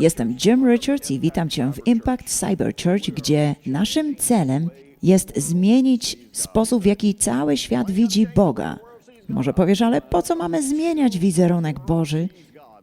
Jestem Jim Richards i witam Cię w Impact Cyber Church, gdzie naszym celem jest zmienić sposób, w jaki cały świat widzi Boga. Może powiesz, ale po co mamy zmieniać wizerunek Boży?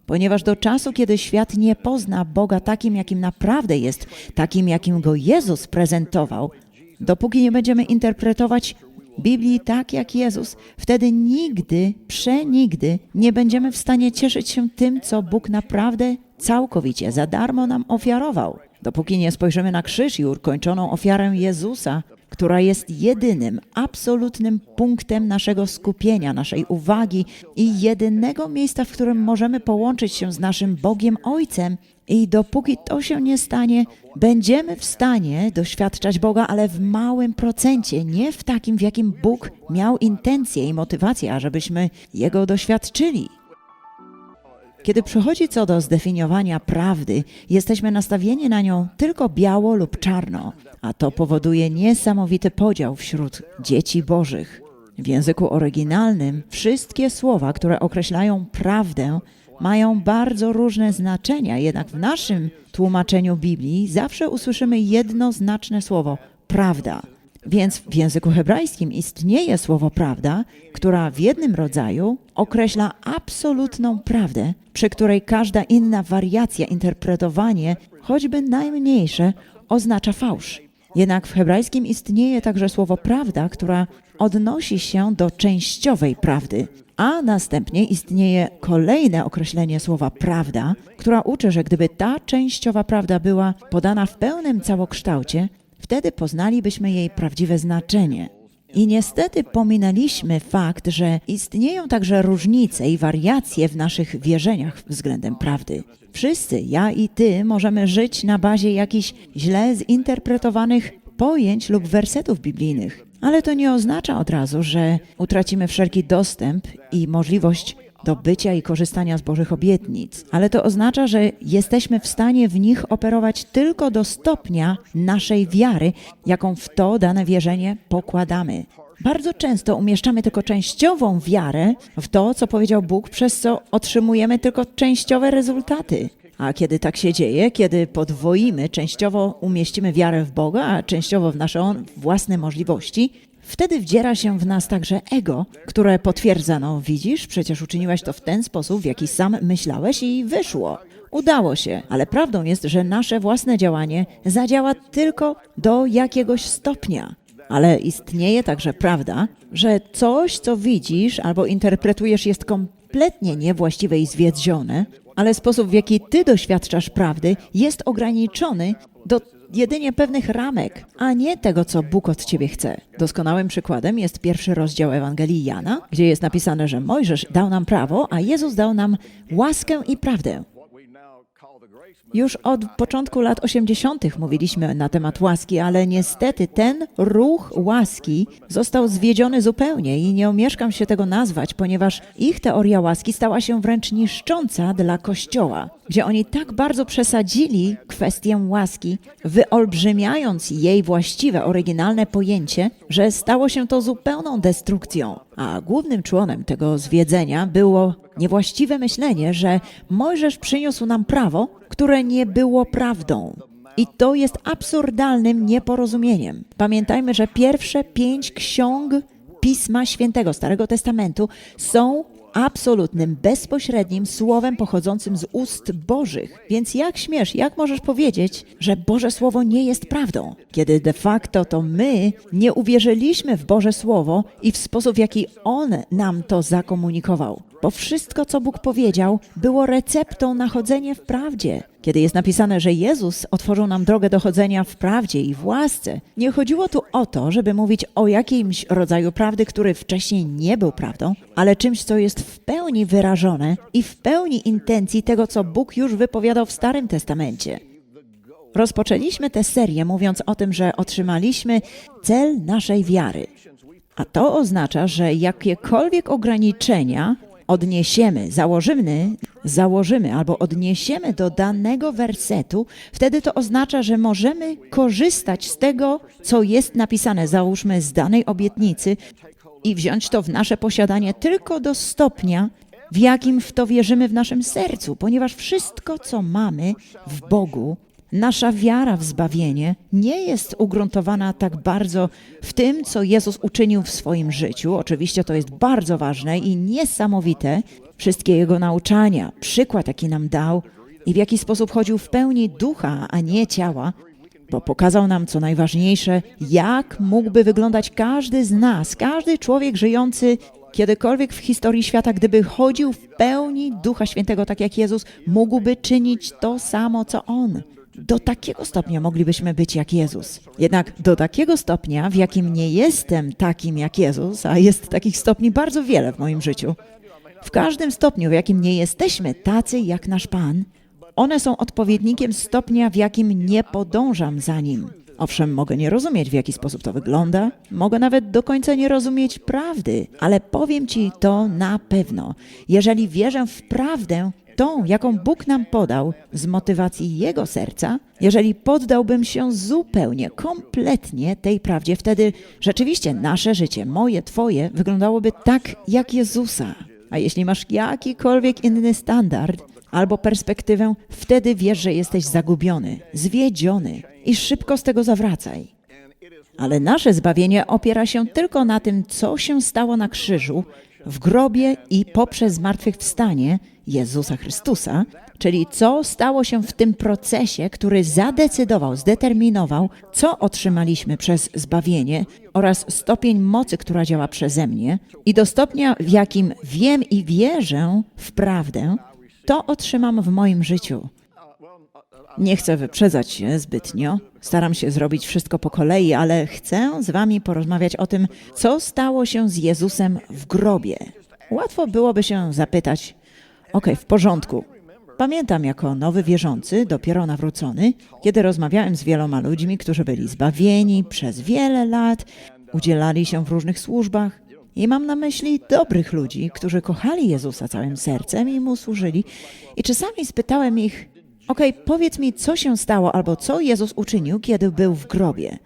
Ponieważ do czasu, kiedy świat nie pozna Boga takim, jakim naprawdę jest, takim, jakim go Jezus prezentował, dopóki nie będziemy interpretować Biblii tak jak Jezus, wtedy nigdy, przenigdy nie będziemy w stanie cieszyć się tym, co Bóg naprawdę całkowicie za darmo nam ofiarował. Dopóki nie spojrzymy na krzyż i ukończoną ofiarę Jezusa, która jest jedynym, absolutnym punktem naszego skupienia, naszej uwagi i jedynego miejsca, w którym możemy połączyć się z naszym Bogiem Ojcem. I dopóki to się nie stanie, będziemy w stanie doświadczać Boga, ale w małym procencie, nie w takim, w jakim Bóg miał intencje i motywacje, ażebyśmy Jego doświadczyli. Kiedy przychodzi co do zdefiniowania prawdy, jesteśmy nastawieni na nią tylko biało lub czarno, a to powoduje niesamowity podział wśród dzieci bożych. W języku oryginalnym wszystkie słowa, które określają prawdę, mają bardzo różne znaczenia, jednak w naszym tłumaczeniu Biblii zawsze usłyszymy jednoznaczne słowo prawda. Więc w języku hebrajskim istnieje słowo prawda, która w jednym rodzaju określa absolutną prawdę, przy której każda inna wariacja, interpretowanie, choćby najmniejsze, oznacza fałsz. Jednak w hebrajskim istnieje także słowo prawda, która odnosi się do częściowej prawdy, a następnie istnieje kolejne określenie słowa prawda, która uczy, że gdyby ta częściowa prawda była podana w pełnym całokształcie, wtedy poznalibyśmy jej prawdziwe znaczenie. I niestety pominęliśmy fakt, że istnieją także różnice i wariacje w naszych wierzeniach względem prawdy. Wszyscy, ja i ty, możemy żyć na bazie jakichś źle zinterpretowanych pojęć lub wersetów biblijnych. Ale to nie oznacza od razu, że utracimy wszelki dostęp i możliwość do bycia i korzystania z Bożych obietnic, ale to oznacza, że jesteśmy w stanie w nich operować tylko do stopnia naszej wiary, jaką w to dane wierzenie pokładamy. Bardzo często umieszczamy tylko częściową wiarę w to, co powiedział Bóg, przez co otrzymujemy tylko częściowe rezultaty. A kiedy tak się dzieje, kiedy podwoimy, częściowo umieścimy wiarę w Boga, a częściowo w nasze własne możliwości, Wtedy wdziera się w nas także ego, które potwierdza, no widzisz, przecież uczyniłeś to w ten sposób, w jaki sam myślałeś i wyszło. Udało się, ale prawdą jest, że nasze własne działanie zadziała tylko do jakiegoś stopnia. Ale istnieje także prawda, że coś, co widzisz albo interpretujesz, jest kompletnie niewłaściwe i zwiedzione, ale sposób, w jaki ty doświadczasz prawdy, jest ograniczony do jedynie pewnych ramek, a nie tego, co Bóg od ciebie chce. Doskonałym przykładem jest pierwszy rozdział Ewangelii Jana, gdzie jest napisane, że Mojżesz dał nam prawo, a Jezus dał nam łaskę i prawdę. Już od początku lat 80. mówiliśmy na temat łaski, ale niestety ten ruch łaski został zwiedziony zupełnie i nie omieszkam się tego nazwać, ponieważ ich teoria łaski stała się wręcz niszcząca dla Kościoła, gdzie oni tak bardzo przesadzili kwestię łaski, wyolbrzymiając jej właściwe, oryginalne pojęcie, że stało się to zupełną destrukcją. A głównym członem tego zwiedzenia było niewłaściwe myślenie, że Mojżesz przyniósł nam prawo, które nie było prawdą. I to jest absurdalnym nieporozumieniem. Pamiętajmy, że pierwsze pięć ksiąg Pisma Świętego Starego Testamentu są absolutnym, bezpośrednim słowem pochodzącym z ust Bożych. Więc jak śmiesz, jak możesz powiedzieć, że Boże Słowo nie jest prawdą, kiedy de facto to my nie uwierzyliśmy w Boże Słowo i w sposób, w jaki On nam to zakomunikował? Bo wszystko, co Bóg powiedział, było receptą na chodzenie w prawdzie. Kiedy jest napisane, że Jezus otworzył nam drogę do chodzenia w prawdzie i w łasce, nie chodziło tu o to, żeby mówić o jakimś rodzaju prawdy, który wcześniej nie był prawdą, ale czymś, co jest w pełni wyrażone i w pełni intencji tego, co Bóg już wypowiadał w Starym Testamencie. Rozpoczęliśmy tę serię mówiąc o tym, że otrzymaliśmy cel naszej wiary. A to oznacza, że jakiekolwiek ograniczenia odniesiemy, założymy, założymy albo odniesiemy do danego wersetu, wtedy to oznacza, że możemy korzystać z tego, co jest napisane, załóżmy z danej obietnicy i wziąć to w nasze posiadanie tylko do stopnia, w jakim w to wierzymy w naszym sercu, ponieważ wszystko, co mamy w Bogu, nasza wiara w zbawienie nie jest ugruntowana tak bardzo w tym, co Jezus uczynił w swoim życiu. Oczywiście to jest bardzo ważne i niesamowite, wszystkie Jego nauczania, przykład, jaki nam dał i w jaki sposób chodził w pełni ducha, a nie ciała, bo pokazał nam, co najważniejsze, jak mógłby wyglądać każdy z nas, każdy człowiek żyjący kiedykolwiek w historii świata, gdyby chodził w pełni Ducha Świętego, tak jak Jezus, mógłby czynić to samo, co On. Do takiego stopnia moglibyśmy być jak Jezus. Jednak do takiego stopnia, w jakim nie jestem takim jak Jezus, a jest takich stopni bardzo wiele w moim życiu, w każdym stopniu, w jakim nie jesteśmy tacy jak nasz Pan, one są odpowiednikiem stopnia, w jakim nie podążam za Nim. Owszem, mogę nie rozumieć, w jaki sposób to wygląda, mogę nawet do końca nie rozumieć prawdy, ale powiem Ci to na pewno. Jeżeli wierzę w prawdę, tą, jaką Bóg nam podał z motywacji Jego serca, jeżeli poddałbym się zupełnie, kompletnie tej prawdzie, wtedy rzeczywiście nasze życie, moje, Twoje, wyglądałoby tak jak Jezusa. A jeśli masz jakikolwiek inny standard albo perspektywę, wtedy wiesz, że jesteś zagubiony, zwiedziony i szybko z tego zawracaj. Ale nasze zbawienie opiera się tylko na tym, co się stało na krzyżu, w grobie i poprzez zmartwychwstanie Jezusa Chrystusa, czyli co stało się w tym procesie, który zadecydował, zdeterminował, co otrzymaliśmy przez zbawienie oraz stopień mocy, która działa przeze mnie i do stopnia, w jakim wiem i wierzę w prawdę, to otrzymam w moim życiu. Nie chcę wyprzedzać się zbytnio. Staram się zrobić wszystko po kolei, ale chcę z Wami porozmawiać o tym, co stało się z Jezusem w grobie. Łatwo byłoby się zapytać: OK, w porządku. Pamiętam jako nowy wierzący, dopiero nawrócony, kiedy rozmawiałem z wieloma ludźmi, którzy byli zbawieni przez wiele lat, udzielali się w różnych służbach. I mam na myśli dobrych ludzi, którzy kochali Jezusa całym sercem i mu służyli. I czasami spytałem ich: Okej, powiedz mi, co się stało, albo co Jezus uczynił, kiedy był w grobie.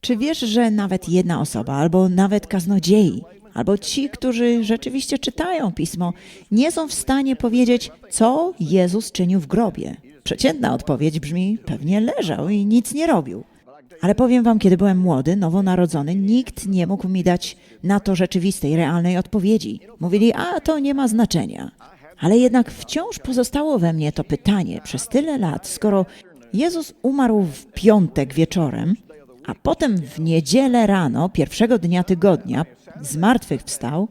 Czy wiesz, że nawet jedna osoba, albo nawet kaznodziei, albo ci, którzy rzeczywiście czytają pismo, nie są w stanie powiedzieć, co Jezus czynił w grobie? Przeciętna odpowiedź brzmi: pewnie leżał i nic nie robił. Ale powiem wam, kiedy byłem młody, nowonarodzony, nikt nie mógł mi dać na to rzeczywistej, realnej odpowiedzi. Mówili, a to nie ma znaczenia. Ale jednak wciąż pozostało we mnie to pytanie przez tyle lat, skoro Jezus umarł w piątek wieczorem, a potem w niedzielę rano, pierwszego dnia tygodnia, z martwych wstał,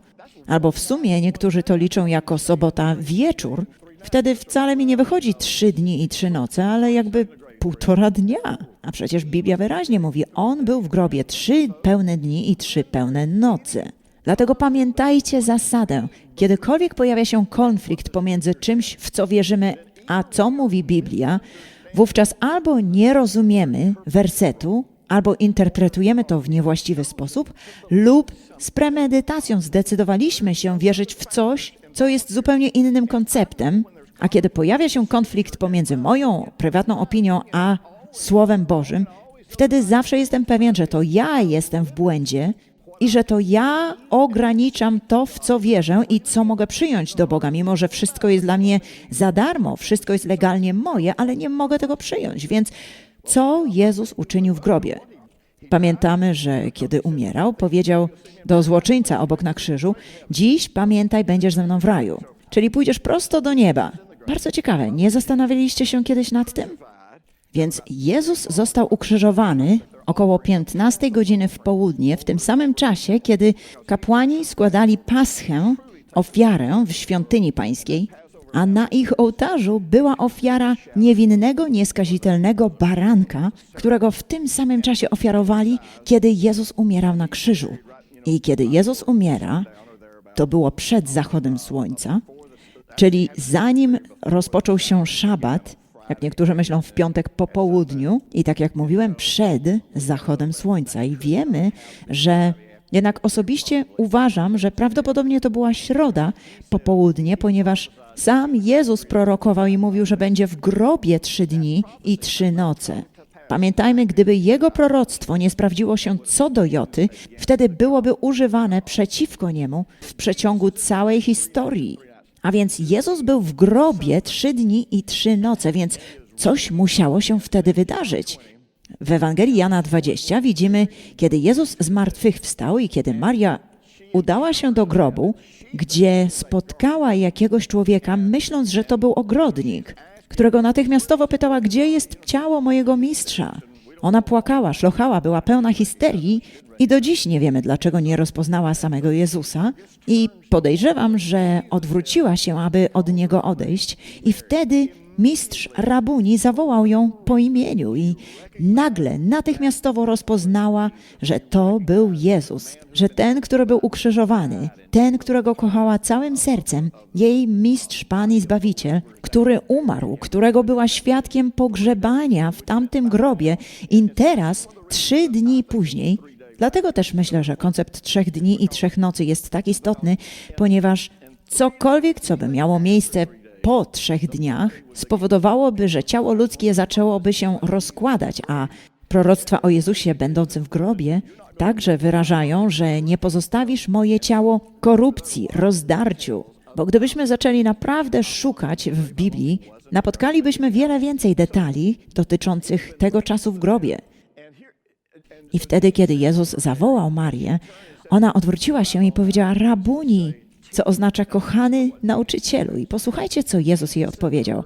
albo w sumie niektórzy to liczą jako sobota wieczór, wtedy wcale mi nie wychodzi trzy dni i trzy noce, ale jakby półtora dnia. A przecież Biblia wyraźnie mówi, on był w grobie trzy pełne dni i trzy pełne noce. Dlatego pamiętajcie zasadę. Kiedykolwiek pojawia się konflikt pomiędzy czymś, w co wierzymy, a co mówi Biblia, wówczas albo nie rozumiemy wersetu, albo interpretujemy to w niewłaściwy sposób, lub z premedytacją zdecydowaliśmy się wierzyć w coś, co jest zupełnie innym konceptem, a kiedy pojawia się konflikt pomiędzy moją prywatną opinią a Słowem Bożym, wtedy zawsze jestem pewien, że to ja jestem w błędzie i że to ja ograniczam to, w co wierzę i co mogę przyjąć do Boga, mimo że wszystko jest dla mnie za darmo, wszystko jest legalnie moje, ale nie mogę tego przyjąć. Więc co Jezus uczynił w grobie? Pamiętamy, że kiedy umierał, powiedział do złoczyńca obok na krzyżu: Dziś pamiętaj, będziesz ze mną w raju, czyli pójdziesz prosto do nieba. Bardzo ciekawe, nie zastanawialiście się kiedyś nad tym? Więc Jezus został ukrzyżowany około 15 godziny w południe, w tym samym czasie, kiedy kapłani składali paschę, ofiarę w świątyni pańskiej, a na ich ołtarzu była ofiara niewinnego, nieskazitelnego baranka, którego w tym samym czasie ofiarowali, kiedy Jezus umierał na krzyżu. I kiedy Jezus umiera, to było przed zachodem słońca, czyli zanim rozpoczął się szabat, jak niektórzy myślą w piątek po południu i tak jak mówiłem, przed zachodem słońca. I wiemy, że jednak osobiście uważam, że prawdopodobnie to była środa popołudnie, ponieważ sam Jezus prorokował i mówił, że będzie w grobie trzy dni i trzy noce. Pamiętajmy, gdyby jego proroctwo nie sprawdziło się co do Joty, wtedy byłoby używane przeciwko niemu w przeciągu całej historii. A więc Jezus był w grobie trzy dni i trzy noce, więc coś musiało się wtedy wydarzyć. W Ewangelii Jana 20 widzimy, kiedy Jezus z martwych wstał i kiedy Maria udała się do grobu, gdzie spotkała jakiegoś człowieka, myśląc, że to był ogrodnik, którego natychmiastowo pytała, gdzie jest ciało mojego mistrza. Ona płakała, szlochała, była pełna histerii i do dziś nie wiemy, dlaczego nie rozpoznała samego Jezusa i podejrzewam, że odwróciła się, aby od niego odejść i wtedy mistrz rabuni zawołał ją po imieniu i nagle, natychmiastowo rozpoznała, że to był Jezus, że ten, który był ukrzyżowany, ten, którego kochała całym sercem, jej mistrz, Pan i Zbawiciel, który umarł, którego była świadkiem pogrzebania w tamtym grobie i teraz, trzy dni później, Dlatego też myślę, że koncept trzech dni i trzech nocy jest tak istotny, ponieważ cokolwiek, co by miało miejsce po trzech dniach, spowodowałoby, że ciało ludzkie zaczęłoby się rozkładać, a proroctwa o Jezusie będącym w grobie także wyrażają, że nie pozostawisz moje ciało korupcji, rozdarciu. Bo gdybyśmy zaczęli naprawdę szukać w Biblii, napotkalibyśmy wiele więcej detali dotyczących tego czasu w grobie. I wtedy, kiedy Jezus zawołał Marię, ona odwróciła się i powiedziała: Rabuni, co oznacza kochany nauczycielu. I posłuchajcie, co Jezus jej odpowiedział.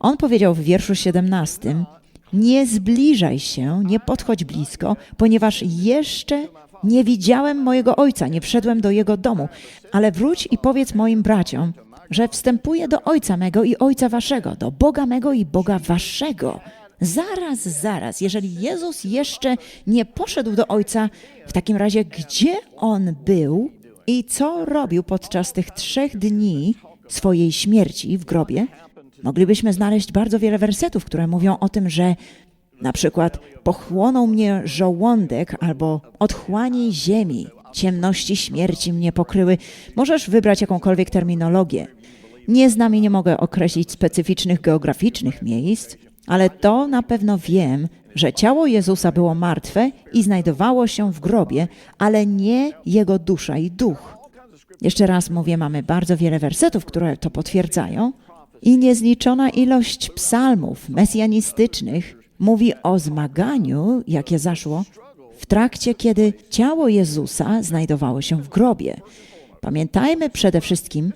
On powiedział w wierszu 17: Nie zbliżaj się, nie podchodź blisko, ponieważ jeszcze nie widziałem mojego ojca, nie wszedłem do jego domu, ale wróć i powiedz moim braciom, że wstępuję do ojca mego i ojca waszego, do Boga mego i Boga waszego. Zaraz, zaraz, jeżeli Jezus jeszcze nie poszedł do Ojca, w takim razie gdzie On był i co robił podczas tych trzech dni swojej śmierci w grobie? Moglibyśmy znaleźć bardzo wiele wersetów, które mówią o tym, że na przykład pochłonął mnie żołądek albo otchłani ziemi, ciemności śmierci mnie pokryły. Możesz wybrać jakąkolwiek terminologię. Nie znam i nie mogę określić specyficznych geograficznych miejsc, ale to na pewno wiem, że ciało Jezusa było martwe i znajdowało się w grobie, ale nie jego dusza i duch. Jeszcze raz mówię, mamy bardzo wiele wersetów, które to potwierdzają, i niezliczona ilość psalmów mesjanistycznych mówi o zmaganiu, jakie zaszło w trakcie, kiedy ciało Jezusa znajdowało się w grobie. Pamiętajmy przede wszystkim,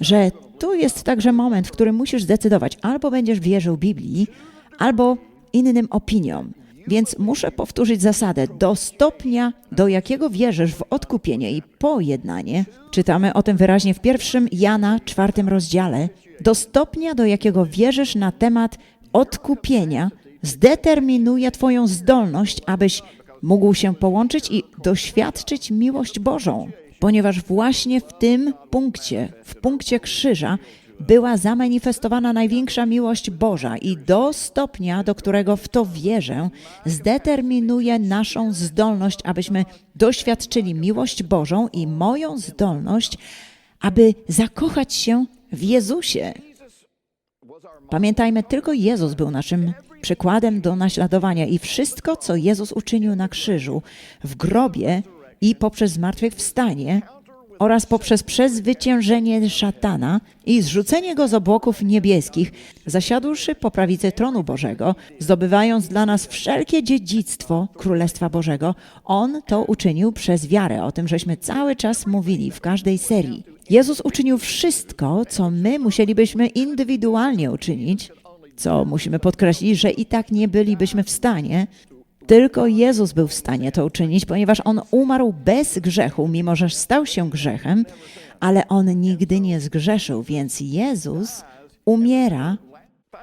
że tu jest także moment, w którym musisz zdecydować, albo będziesz wierzył Biblii, albo innym opiniom. Więc muszę powtórzyć zasadę. Do stopnia, do jakiego wierzysz w odkupienie i pojednanie, czytamy o tym wyraźnie w pierwszym Jana czwartym rozdziale, do stopnia, do jakiego wierzysz na temat odkupienia, zdeterminuje Twoją zdolność, abyś mógł się połączyć i doświadczyć miłość Bożą ponieważ właśnie w tym punkcie, w punkcie krzyża, była zamanifestowana największa miłość Boża i do stopnia, do którego w to wierzę, zdeterminuje naszą zdolność, abyśmy doświadczyli miłość Bożą i moją zdolność, aby zakochać się w Jezusie. Pamiętajmy, tylko Jezus był naszym przykładem do naśladowania i wszystko, co Jezus uczynił na krzyżu, w grobie, i poprzez zmartwychwstanie oraz poprzez przezwyciężenie szatana i zrzucenie go z obłoków niebieskich, zasiadłszy po prawicy tronu Bożego, zdobywając dla nas wszelkie dziedzictwo Królestwa Bożego, On to uczynił przez wiarę. O tym żeśmy cały czas mówili w każdej serii. Jezus uczynił wszystko, co my musielibyśmy indywidualnie uczynić, co musimy podkreślić, że i tak nie bylibyśmy w stanie, tylko Jezus był w stanie to uczynić, ponieważ On umarł bez grzechu, mimo że stał się grzechem, ale On nigdy nie zgrzeszył, więc Jezus umiera,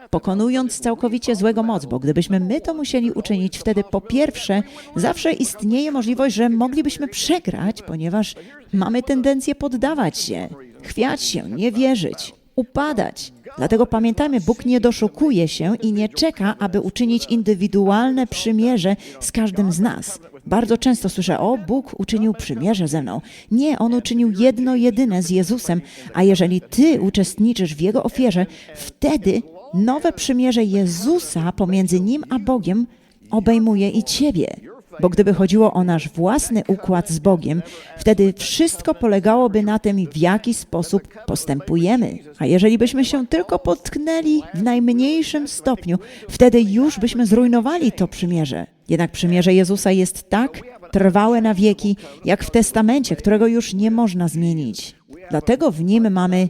pokonując całkowicie złego moc, bo gdybyśmy my to musieli uczynić, wtedy po pierwsze zawsze istnieje możliwość, że moglibyśmy przegrać, ponieważ mamy tendencję poddawać się, chwiać się, nie wierzyć, upadać. Dlatego pamiętajmy, Bóg nie doszukuje się i nie czeka, aby uczynić indywidualne przymierze z każdym z nas. Bardzo często słyszę, o, Bóg uczynił przymierze ze mną. Nie, On uczynił jedno jedyne z Jezusem, a jeżeli Ty uczestniczysz w Jego ofierze, wtedy nowe przymierze Jezusa pomiędzy Nim a Bogiem obejmuje i ciebie. Bo gdyby chodziło o nasz własny układ z Bogiem, wtedy wszystko polegałoby na tym, w jaki sposób postępujemy. A jeżeli byśmy się tylko potknęli w najmniejszym stopniu, wtedy już byśmy zrujnowali to przymierze. Jednak przymierze Jezusa jest tak trwałe na wieki, jak w testamencie, którego już nie można zmienić. Dlatego w nim mamy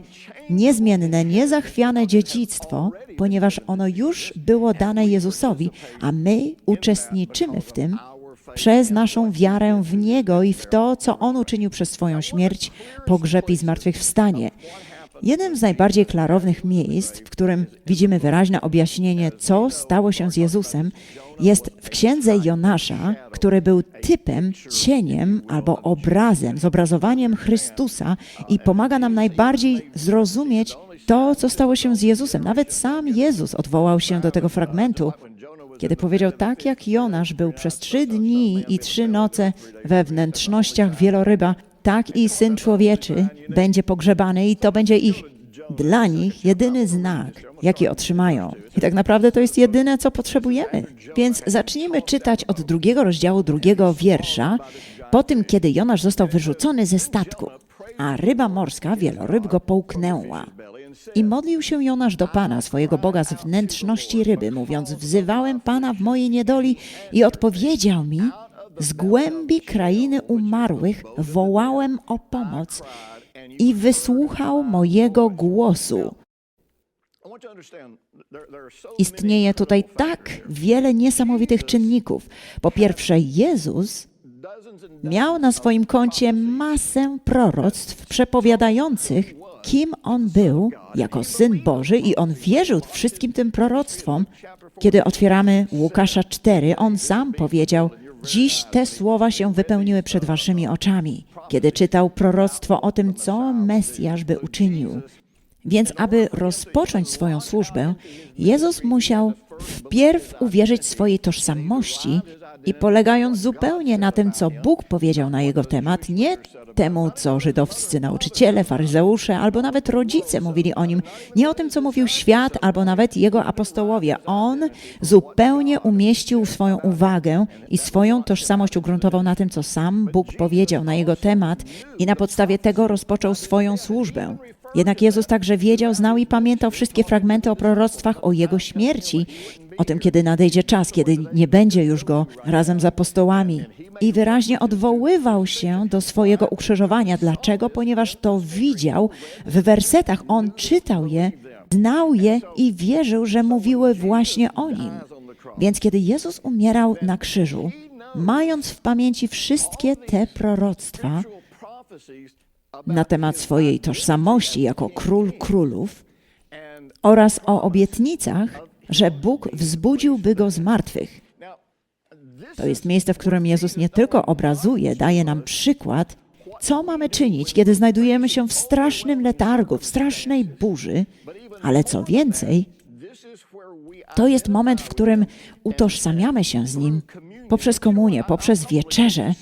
niezmienne, niezachwiane dziedzictwo, ponieważ ono już było dane Jezusowi, a my uczestniczymy w tym przez naszą wiarę w Niego i w to, co On uczynił przez swoją śmierć, pogrzeb i zmartwychwstanie. Jednym z najbardziej klarownych miejsc, w którym widzimy wyraźne objaśnienie, co stało się z Jezusem, jest w księdze Jonasza, który był typem, cieniem albo obrazem, zobrazowaniem Chrystusa i pomaga nam najbardziej zrozumieć to, co stało się z Jezusem. Nawet sam Jezus odwołał się do tego fragmentu, kiedy powiedział, tak jak Jonasz był przez trzy dni i trzy noce we wnętrznościach wieloryba, tak i Syn Człowieczy będzie pogrzebany i to będzie ich, dla nich, jedyny znak, jaki otrzymają. I tak naprawdę to jest jedyne, co potrzebujemy. Więc zacznijmy czytać od drugiego rozdziału drugiego wiersza, po tym, kiedy Jonasz został wyrzucony ze statku, a ryba morska, wieloryb, go połknęła. I modlił się Jonasz do Pana, swojego Boga z wnętrzności ryby, mówiąc, wzywałem Pana w mojej niedoli i odpowiedział mi, z głębi krainy umarłych wołałem o pomoc i wysłuchał mojego głosu. Istnieje tutaj tak wiele niesamowitych czynników. Po pierwsze, Jezus miał na swoim koncie masę proroctw przepowiadających, kim on był jako syn Boży, i on wierzył wszystkim tym proroctwom. Kiedy otwieramy Łukasza 4, on sam powiedział: Dziś te słowa się wypełniły przed waszymi oczami, kiedy czytał proroctwo o tym, co Mesjasz by uczynił. Więc, aby rozpocząć swoją służbę, Jezus musiał wpierw uwierzyć swojej tożsamości i polegając zupełnie na tym, co Bóg powiedział na jego temat, nie temu, co żydowscy nauczyciele, faryzeusze albo nawet rodzice mówili o nim, nie o tym, co mówił świat albo nawet jego apostołowie. On zupełnie umieścił swoją uwagę i swoją tożsamość ugruntował na tym, co sam Bóg powiedział na jego temat i na podstawie tego rozpoczął swoją służbę. Jednak Jezus także wiedział, znał i pamiętał wszystkie fragmenty o proroctwach o Jego śmierci, o tym, kiedy nadejdzie czas, kiedy nie będzie już Go razem z apostołami. I wyraźnie odwoływał się do swojego ukrzyżowania. Dlaczego? Ponieważ to widział w wersetach. On czytał je, znał je i wierzył, że mówiły właśnie o Nim. Więc kiedy Jezus umierał na krzyżu, mając w pamięci wszystkie te proroctwa, na temat swojej tożsamości jako król królów oraz o obietnicach, że Bóg wzbudziłby go z martwych. To jest miejsce, w którym Jezus nie tylko obrazuje, daje nam przykład, co mamy czynić, kiedy znajdujemy się w strasznym letargu, w strasznej burzy, ale co więcej, to jest moment, w którym utożsamiamy się z Nim poprzez komunię, poprzez wieczerze.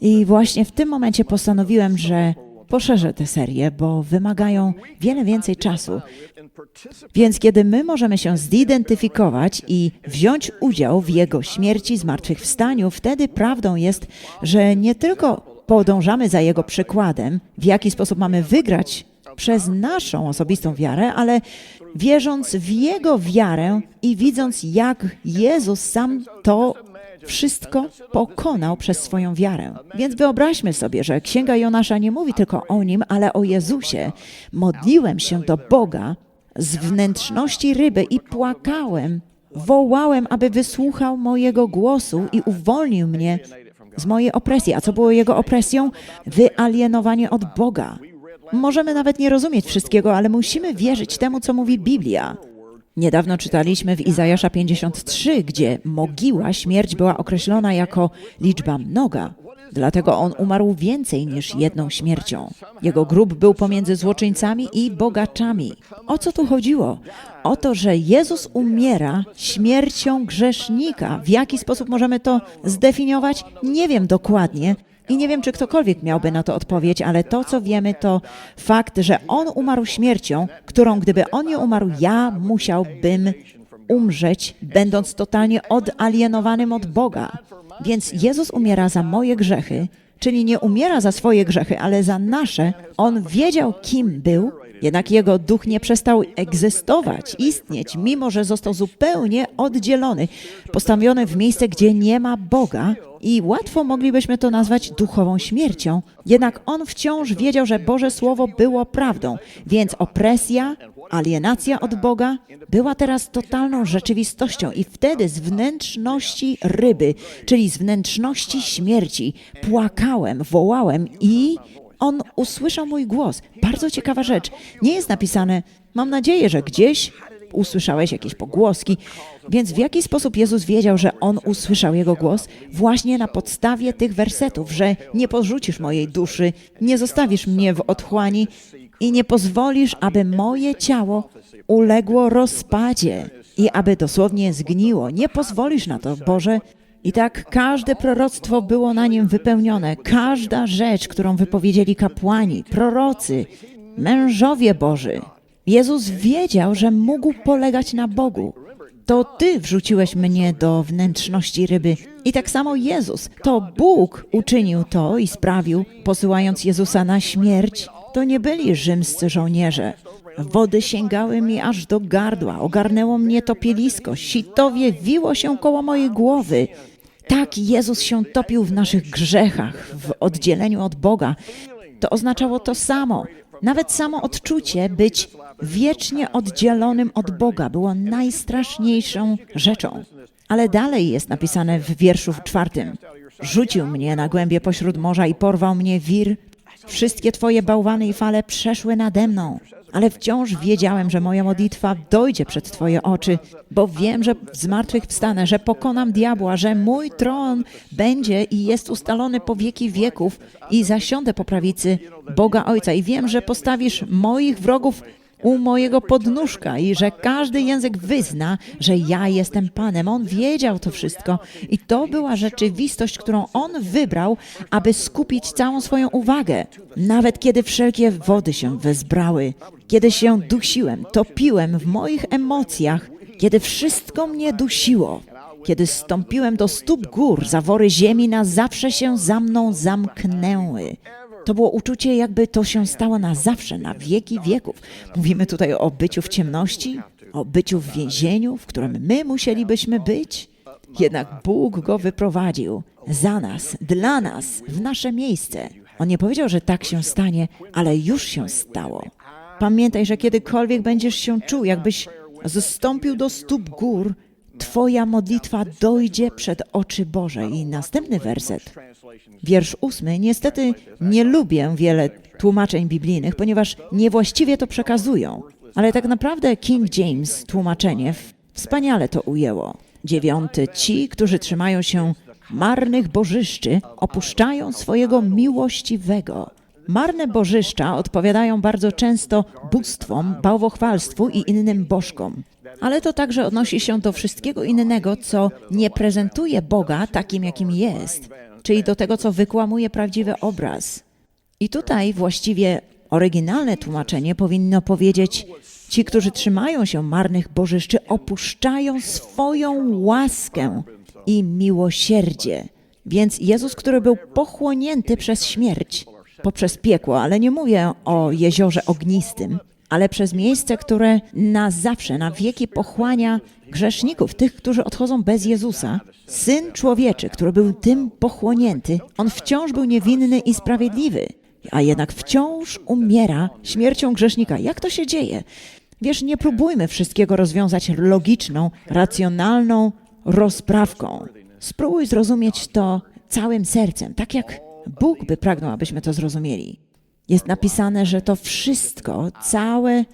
I właśnie w tym momencie postanowiłem, że poszerzę tę serię, bo wymagają wiele więcej czasu. Więc kiedy my możemy się zidentyfikować i wziąć udział w Jego śmierci, zmartwychwstaniu, wtedy prawdą jest, że nie tylko podążamy za Jego przykładem, w jaki sposób mamy wygrać przez naszą osobistą wiarę, ale wierząc w Jego wiarę i widząc, jak Jezus sam to wszystko pokonał przez swoją wiarę. Więc wyobraźmy sobie, że Księga Jonasza nie mówi tylko o nim, ale o Jezusie. Modliłem się do Boga z wnętrzności ryby i płakałem. Wołałem, aby wysłuchał mojego głosu i uwolnił mnie z mojej opresji. A co było jego opresją? Wyalienowanie od Boga. Możemy nawet nie rozumieć wszystkiego, ale musimy wierzyć temu, co mówi Biblia. Niedawno czytaliśmy w Izajasza 53, gdzie mogiła, śmierć była określona jako liczba mnoga. Dlatego on umarł więcej niż jedną śmiercią. Jego grób był pomiędzy złoczyńcami i bogaczami. O co tu chodziło? O to, że Jezus umiera śmiercią grzesznika. W jaki sposób możemy to zdefiniować? Nie wiem dokładnie, i nie wiem, czy ktokolwiek miałby na to odpowiedź, ale to, co wiemy, to fakt, że on umarł śmiercią, którą gdyby on nie umarł, ja musiałbym umrzeć, będąc totalnie odalienowanym od Boga. Więc Jezus umiera za moje grzechy, czyli nie umiera za swoje grzechy, ale za nasze. On wiedział, kim był, jednak jego duch nie przestał egzystować, istnieć, mimo że został zupełnie oddzielony, postawiony w miejsce, gdzie nie ma Boga. I łatwo moglibyśmy to nazwać duchową śmiercią. Jednak on wciąż wiedział, że Boże Słowo było prawdą, więc opresja, alienacja od Boga była teraz totalną rzeczywistością i wtedy z wnętrzności ryby, czyli z wnętrzności śmierci, płakałem, wołałem i on usłyszał mój głos. Bardzo ciekawa rzecz. Nie jest napisane, mam nadzieję, że gdzieś usłyszałeś jakieś pogłoski. Więc w jaki sposób Jezus wiedział, że on usłyszał jego głos? Właśnie na podstawie tych wersetów, że nie porzucisz mojej duszy, nie zostawisz mnie w otchłani i nie pozwolisz, aby moje ciało uległo rozpadzie i aby dosłownie zgniło. Nie pozwolisz na to, Boże. I tak każde proroctwo było na nim wypełnione, każda rzecz, którą wypowiedzieli kapłani, prorocy, mężowie Boży. Jezus wiedział, że mógł polegać na Bogu. To Ty wrzuciłeś mnie do wnętrzności ryby. I tak samo Jezus. To Bóg uczynił to i sprawił, posyłając Jezusa na śmierć. To nie byli rzymscy żołnierze. Wody sięgały mi aż do gardła, ogarnęło mnie topielisko, sitowie wiło się koło mojej głowy. Tak Jezus się topił w naszych grzechach, w oddzieleniu od Boga. To oznaczało to samo. Nawet samo odczucie być wiecznie oddzielonym od Boga było najstraszniejszą rzeczą. Ale dalej jest napisane w wierszu czwartym. Rzucił mnie na głębie pośród morza i porwał mnie wir. Wszystkie Twoje bałwany i fale przeszły nade mną. Ale wciąż wiedziałem, że moja modlitwa dojdzie przed Twoje oczy, bo wiem, że z martwych wstanę, że pokonam diabła, że mój tron będzie i jest ustalony po wieki wieków i zasiądę po prawicy Boga Ojca. I wiem, że postawisz moich wrogów u mojego podnóżka i że każdy język wyzna, że ja jestem Panem. On wiedział to wszystko i to była rzeczywistość, którą on wybrał, aby skupić całą swoją uwagę. Nawet kiedy wszelkie wody się wezbrały, kiedy się dusiłem, topiłem w moich emocjach, kiedy wszystko mnie dusiło, kiedy stąpiłem do stóp gór, zawory ziemi na zawsze się za mną zamknęły. To było uczucie, jakby to się stało na zawsze, na wieki wieków. Mówimy tutaj o byciu w ciemności, o byciu w więzieniu, w którym my musielibyśmy być. Jednak Bóg go wyprowadził za nas, dla nas, w nasze miejsce. On nie powiedział, że tak się stanie, ale już się stało. Pamiętaj, że kiedykolwiek będziesz się czuł, jakbyś zstąpił do stóp gór, Twoja modlitwa dojdzie przed oczy Boże. I następny werset, wiersz ósmy. Niestety nie lubię wiele tłumaczeń biblijnych, ponieważ niewłaściwie to przekazują. Ale tak naprawdę King James tłumaczenie wspaniale to ujęło. Dziewiąty. Ci, którzy trzymają się marnych bożyszczy, opuszczają swojego miłościwego. Marne bożyszcza odpowiadają bardzo często bóstwom, bałwochwalstwu i innym bożkom. Ale to także odnosi się do wszystkiego innego, co nie prezentuje Boga takim, jakim jest, czyli do tego, co wykłamuje prawdziwy obraz. I tutaj właściwie oryginalne tłumaczenie powinno powiedzieć: Ci, którzy trzymają się marnych bożyszczy, opuszczają swoją łaskę i miłosierdzie. Więc Jezus, który był pochłonięty przez śmierć, poprzez piekło, ale nie mówię o jeziorze ognistym, ale przez miejsce, które na zawsze, na wieki pochłania grzeszników, tych, którzy odchodzą bez Jezusa. Syn człowieczy, który był tym pochłonięty, on wciąż był niewinny i sprawiedliwy, a jednak wciąż umiera śmiercią grzesznika. Jak to się dzieje? Wiesz, nie próbujmy wszystkiego rozwiązać logiczną, racjonalną rozprawką. Spróbuj zrozumieć to całym sercem, tak jak Bóg by pragnął, abyśmy to zrozumieli. Jest napisane, że to wszystko, całe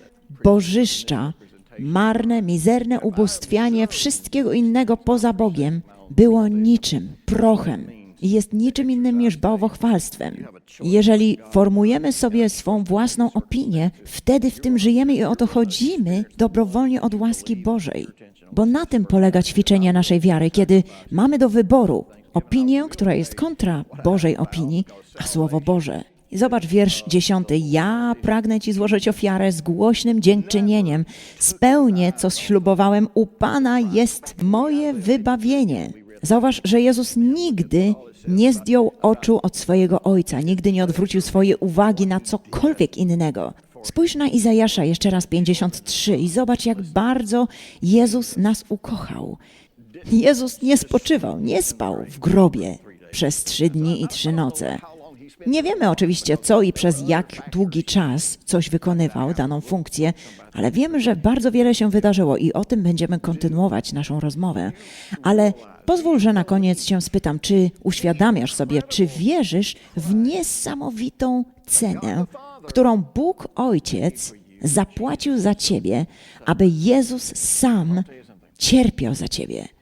bożyszcza, marne, mizerne ubóstwianie wszystkiego innego poza Bogiem było niczym, prochem i jest niczym innym niż bałwochwalstwem. Jeżeli formujemy sobie swą własną opinię, wtedy w tym żyjemy i o to chodzimy dobrowolnie od łaski Bożej. Bo na tym polega ćwiczenie naszej wiary, kiedy mamy do wyboru opinię, która jest kontra Bożej opinii, a Słowo Boże. Zobacz wiersz dziesiąty. Ja pragnę Ci złożyć ofiarę z głośnym dziękczynieniem. Spełnię, co ślubowałem. U Pana jest moje wybawienie. Zauważ, że Jezus nigdy nie zdjął oczu od swojego Ojca, nigdy nie odwrócił swojej uwagi na cokolwiek innego. Spójrz na Izajasza jeszcze raz 53 i zobacz, jak bardzo Jezus nas ukochał. Jezus nie spoczywał, nie spał w grobie przez trzy dni i trzy noce. Nie wiemy oczywiście, co i przez jak długi czas coś wykonywał, daną funkcję, ale wiemy, że bardzo wiele się wydarzyło i o tym będziemy kontynuować naszą rozmowę. Ale pozwól, że na koniec Cię spytam, czy uświadamiasz sobie, czy wierzysz w niesamowitą cenę, którą Bóg Ojciec zapłacił za Ciebie, aby Jezus sam cierpiał za Ciebie.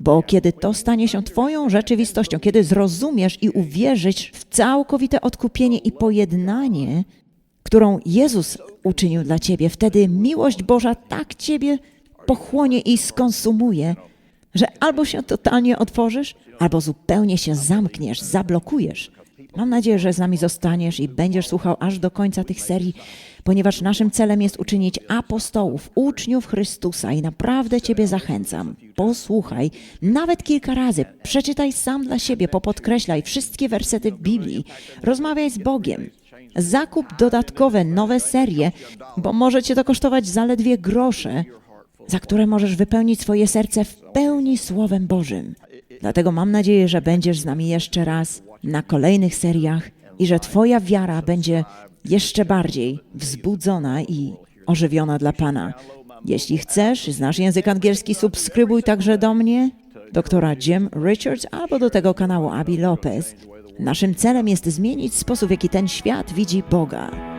Bo kiedy to stanie się Twoją rzeczywistością, kiedy zrozumiesz i uwierzysz w całkowite odkupienie i pojednanie, którą Jezus uczynił dla Ciebie, wtedy miłość Boża tak Ciebie pochłonie i skonsumuje, że albo się totalnie otworzysz, albo zupełnie się zamkniesz, zablokujesz. Mam nadzieję, że z nami zostaniesz i będziesz słuchał aż do końca tych serii, ponieważ naszym celem jest uczynić apostołów, uczniów Chrystusa i naprawdę Ciebie zachęcam. Posłuchaj, nawet kilka razy, przeczytaj sam dla siebie, popodkreślaj wszystkie wersety w Biblii, rozmawiaj z Bogiem. Zakup dodatkowe, nowe serie, bo może Cię to kosztować zaledwie grosze, za które możesz wypełnić swoje serce w pełni Słowem Bożym. Dlatego mam nadzieję, że będziesz z nami jeszcze raz na kolejnych seriach i że Twoja wiara będzie jeszcze bardziej wzbudzona i ożywiona dla Pana. Jeśli chcesz, znasz język angielski, subskrybuj także do mnie, doktora Jim Richards, albo do tego kanału Abi Lopez. Naszym celem jest zmienić sposób, w jaki ten świat widzi Boga.